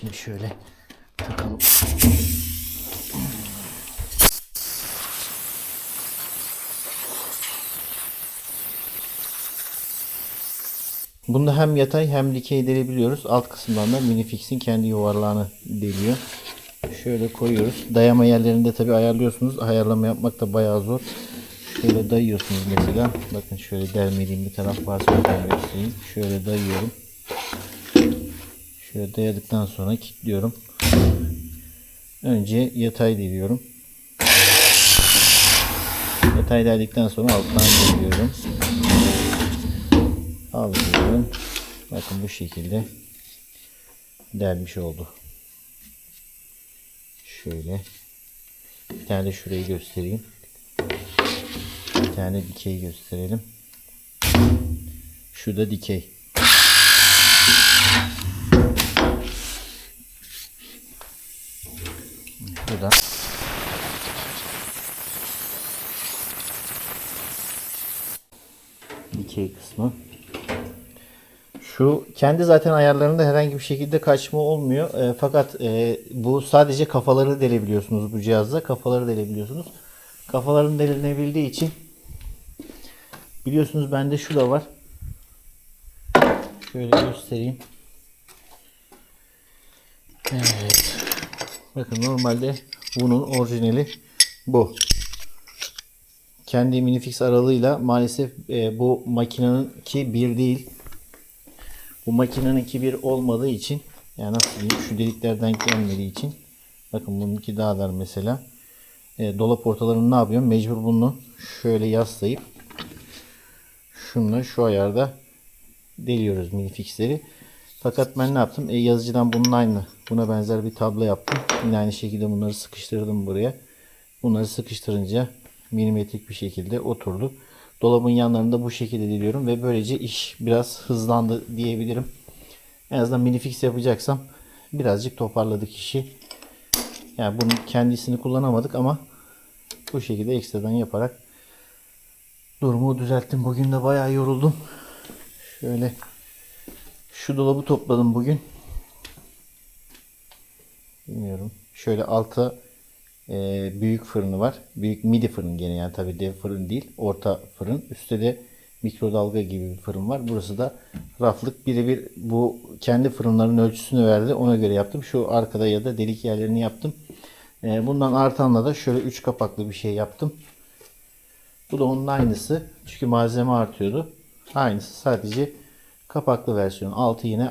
Şimdi şöyle takalım. Bunda hem yatay hem dikey delebiliyoruz. Alt kısımdan da minifix'in kendi yuvarlağını deliyor. Şöyle koyuyoruz. Dayama yerlerinde tabi ayarlıyorsunuz. Ayarlama yapmak da bayağı zor. Şöyle dayıyorsunuz mesela. Bakın şöyle delmediğim bir taraf varsa göstereyim. Şöyle dayıyorum. Şöyle dayadıktan sonra kilitliyorum. Önce yatay deliyorum. Yatay deldikten sonra alttan deliyorum. Alıyorum. Bakın bu şekilde delmiş oldu. Şöyle. Bir tane de şurayı göstereyim. Bir tane dikey gösterelim. Şu da dikey. Bu da dikey kısmı. Şu kendi zaten ayarlarında herhangi bir şekilde kaçma olmuyor. E, fakat e, bu sadece kafaları delebiliyorsunuz bu cihazda. Kafaları delebiliyorsunuz. Kafaların delinebildiği için biliyorsunuz bende şu da var. Şöyle göstereyim. Evet. Bakın normalde bunun orijinali bu. Kendi minifix aralığıyla maalesef e, bu makinenin ki bir değil. Bu makinenin ki bir olmadığı için yani nasıl diyeyim şu deliklerden gelmediği için bakın bununki daha dar mesela. E, dolap ortalarını ne yapıyorum? Mecbur bunu şöyle yaslayıp şunla şu ayarda deliyoruz minifixleri. Fakat ben ne yaptım? E, yazıcıdan bunun aynı. Buna benzer bir tablo yaptım. Yine aynı şekilde bunları sıkıştırdım buraya. Bunları sıkıştırınca milimetrik bir şekilde oturdu. Dolabın yanlarında bu şekilde deliyorum ve böylece iş biraz hızlandı diyebilirim. En azından minifix yapacaksam birazcık toparladık işi. Yani bunun kendisini kullanamadık ama bu şekilde ekstradan yaparak durumu düzelttim. Bugün de bayağı yoruldum. Şöyle şu dolabı topladım bugün. Bilmiyorum. Şöyle alta e, büyük fırını var. Büyük midi fırın gene yani tabi dev fırın değil. Orta fırın. Üstte de mikrodalga gibi bir fırın var. Burası da raflık birebir bu kendi fırınların ölçüsünü verdi. Ona göre yaptım. Şu arkada ya da delik yerlerini yaptım. E, bundan artanla da şöyle 3 kapaklı bir şey yaptım. Bu da onun aynısı. Çünkü malzeme artıyordu. Aynısı sadece kapaklı versiyon. Altı yine